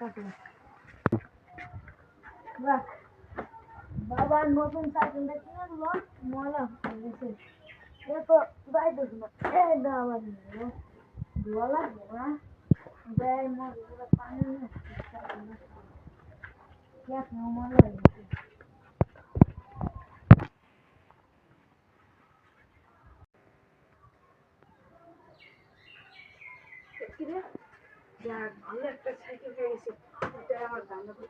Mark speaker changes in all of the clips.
Speaker 1: কাটে রাখ বাবার নতুন সাইকেলটা কিনে দিল ময়লা হয়ে গেছে। এ তো যাইতেছে না। এই দা আবার নিল ধোয়া লাগবে না। দেয় পুরো পানি নিয়ে ময়লা হয়ে গেছে কিরে যাক ভালো একটা সাইকেল পেয়ে গেছে এটা আমার ধান্দা করতে হবে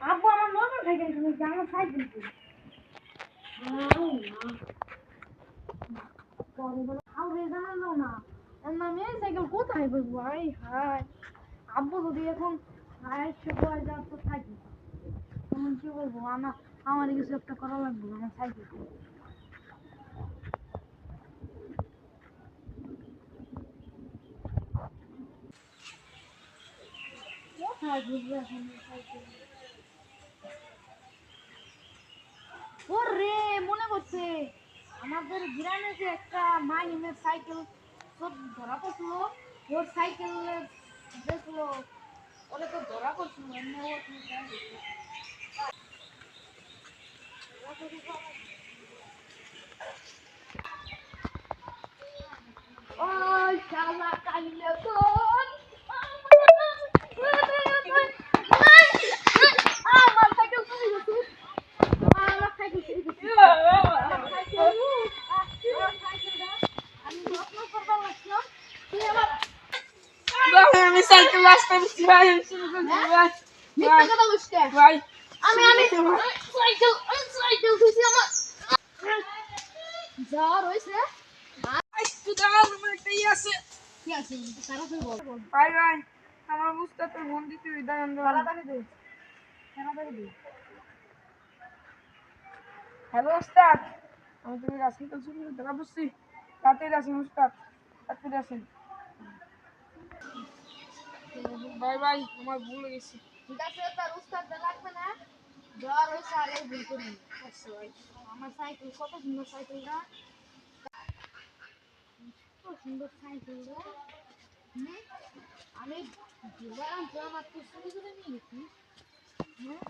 Speaker 1: আব্বু আমার নতুন সাইকেল কিনেছে আমার সাইকেল আমি সাইকেল কোথায় বসবো আই হায় আব্বু এখন আড়াইশো তো তখন কি বলব আমার কিছু একটা করা লাগবে আমার সাইকেল কোথায় বুঝবে এখন সাইকেল ওরে করছে আমাদের গ্রামে যে একটা মাহিমের সাইকেল সব ধরা পড়ছিল, ওর সাইকেল দেখল, ওরে তো ধরা করছিল এমনি ও তুমি জানো। ওই শালা কাইলে কোন আমার সাইকেল চুরি গেছে আমার সাইকেল চুরি গেছে আমার সাইকেল আমার সাইকেলটা আমি যত্ন করবার লাগছিলাম তুই আমার
Speaker 2: ভাই দিচ্ছি ভাই আমি
Speaker 1: আমি সাইকেল সাইকেল খুশি আমার
Speaker 2: একটু ইয়ে আছে
Speaker 1: কি আছে দে
Speaker 2: হ্যালো ওস্তাদ, আমি তুমি সাইকেল শুরু করতে বুঝছি তাড়াতাড়ি আসেন ওস্তাদ তাড়াতাড়ি আসেন ভাই ভাই আমার ভুল হয়ে গেছে
Speaker 1: ঠিক আছে, তার উস্তাদ লাগবে না জ্বর হয়েছে আর এই ভুল করি আমার সাইকেল, কত সুন্দর সাইকেলটা কত সুন্দর সাইকেলটা? আমি আনছি আমার তো চুরি করে নিয়ে? হ্যাঁ?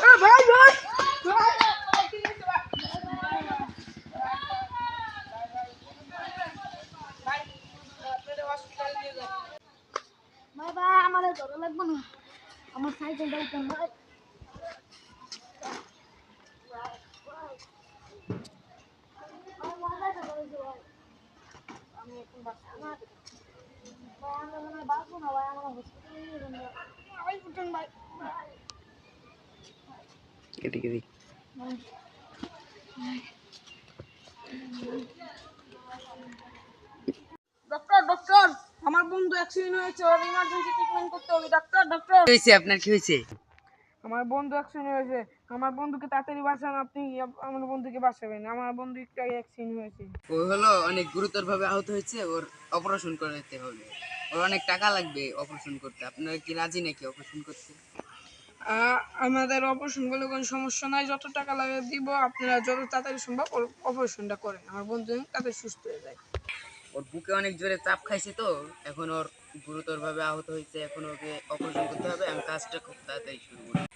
Speaker 2: এ ভাই ভাই ভাই
Speaker 1: ভাই ভাই আমার আর ধরা লাগবে না আমার সাইকেলটা উঠে ভাই আমার মাথাটা ধরেছে ভাই। আমি এখন বাঁচবো না। ভাই, আমি মনে হয় বাঁচবো না ভাই, আমার hospital নিয়ে যাবেন ভাই। ভাই, উঠেন ভাই।
Speaker 3: এদিকে এদিকে
Speaker 1: ভাই।
Speaker 2: ডক্টর ডক্টর আমার বন্ধু অ্যাক্সিডেন্ট হয়েছে ওর ইমার্জেন্সি ট্রিটমেন্ট করতে হবে ডাক্তার ডক্টর
Speaker 3: কি হয়েছে আপনার কি হয়েছে?
Speaker 2: আমার বন্ধু অ্যাক্সিডেন্ট হয়েছে আমার বন্ধুকে তাড়াতাড়ি বাঁচান আপনি আমার বন্ধুকে বাঁচাবেন আমার বন্ধু একটু অ্যাক্সিডেন্ট হয়েছে।
Speaker 3: ও হলো অনেক গুরুতর ভাবে আহত হয়েছে ওর অপারেশন করাতে হবে। ওর অনেক টাকা লাগবে অপারেশন করতে আপনারা কি রাজি নাকি অপারেশন করতে?
Speaker 2: আমাদের অপারেশন করলে কোনো সমস্যা নাই যত টাকা লাগে দিব আপনারা যত তাড়াতাড়ি সম্ভব অপারেশনটা করেন আমার বন্ধু তাড়াতাড়ি সুস্থ হয়ে যায়।
Speaker 3: ওর বুকে অনেক জোরে চাপ খাইছে তো, এখন ওর গুরুতর ভাবে আহত হয়েছে এখন ওকে অপারেশন করতে হবে, আমি কাজটা খুব তাড়াতাড়ি শুরু করব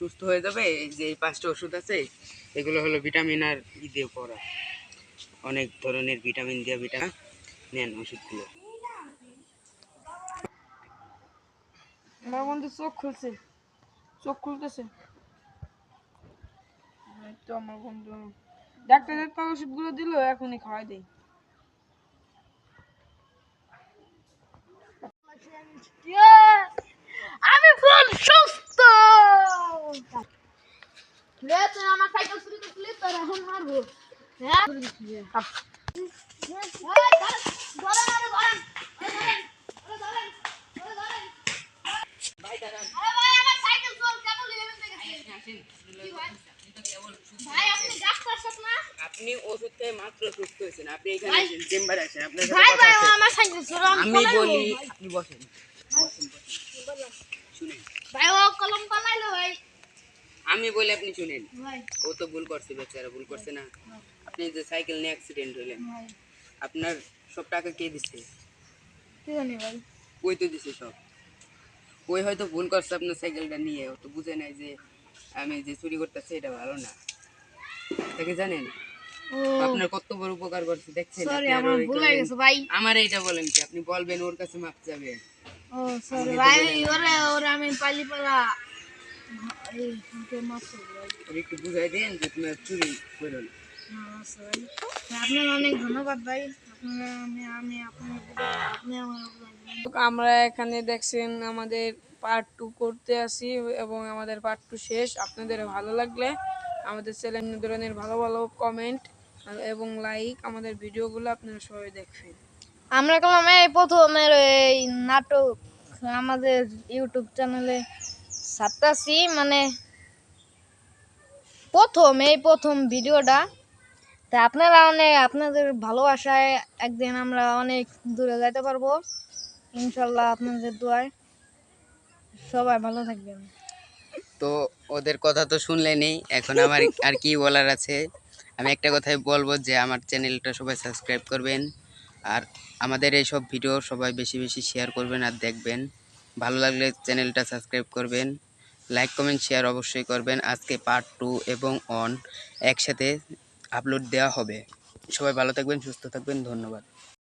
Speaker 3: সুস্থ হয়ে যাবে এই যে এই পাঁচটা ওষুধ আছে, এগুলো হলো ভিটামিন আর ই দিয়ে পড়া অনেক ধরনের ভিটামিন দিয়ে ভিটামিন নেন ওষুধগুলো।
Speaker 2: আমার বন্ধু চোখ খুলছে। চোখ খুলতেছে। তো আমার বন্ধু। ডাক্তারের পা ওষুধগুলো দিল এখনই খাওয়াই দেই।
Speaker 1: আমি ফুল সুস্থ। লে তুই আমার সাইকেল চুরি করছিলি তোর এখন মারবো। হ্যাঁ? আপনি
Speaker 3: ওষুধ খেয়ে মাত্র সুস্থ হয়েছেন। আপনি এখানে চেম্বারে আসেন আপনার
Speaker 1: আমি
Speaker 3: বলি আপনি বসেন। আমি বলি আপনি শুনেন। ও তো ভুল করছে বেচারা ভুল করছে না। আপনি যে সাইকেল নিয়ে অ্যাক্সিডেন্ট হইলেন আপনার সব টাকা কে দিচ্ছে
Speaker 1: কি জানি ভাই?
Speaker 3: ওই তো দিছে সব? ওই হয়তো ভুল করছে আপনার সাইকেলটা নিয়ে ও তো বুঝে নাই যে আমি যে চুরি করতেছি এটা ভালো না। তাকে জানেন? আপনার কত বড় উপকার করছে দেখছেন? আর
Speaker 1: আমার ভুল হয়ে গেছে, ভাই।
Speaker 3: আমার এইটা বলেন কি আপনি বলবেন ওর কাছে মাপ যাবে।
Speaker 1: ও, sorry, ভাই, ওরে, ওরে আমি পালি পালা।
Speaker 3: একটু বুঝাই দেন যে তুমি চুরি করো না।
Speaker 1: না, আছে, ভাই। আপনার অনেক ধন্যবাদ ভাই।
Speaker 2: আমার এখানে দেখছেন আমাদের পার্ট টু করতে আসি এবং আমাদের পার্ট টু শেষ। আপনাদের ভালো লাগলে আমাদের চ্যানেল ধরনের ভালো ভালো কমেন্ট এবং লাইক আমাদের ভিডিওগুলো আপনারা সবাই দেখবেন।
Speaker 1: আমরা করলাম এই প্রথমের এই নাটক আমাদের ইউটিউব চ্যানেলে ছাড়তাছি। মানে প্রথম এই প্রথম ভিডিওটা তা আপনারা অনেক আপনাদের ভালোবাসায় একদিন আমরা অনেক দূরে যাইতে পারব। ইনশাল্লাহ আপনাদের দোয়ায় সবাই ভালো থাকবেন।
Speaker 3: তো ওদের কথা তো শুনলেনই এখন আমার আর কি বলার আছে? আমি একটা কথাই বলব যে আমার চ্যানেলটা সবাই সাবস্ক্রাইব করবেন আর আমাদের এই সব ভিডিও সবাই বেশি বেশি শেয়ার করবেন আর দেখবেন। ভালো লাগলে চ্যানেলটা সাবস্ক্রাইব করবেন লাইক কমেন্ট শেয়ার অবশ্যই করবেন। আজকে পার্ট টু এবং অন একসাথে আপলোড দেওয়া হবে। সবাই ভালো থাকবেন সুস্থ থাকবেন ধন্যবাদ।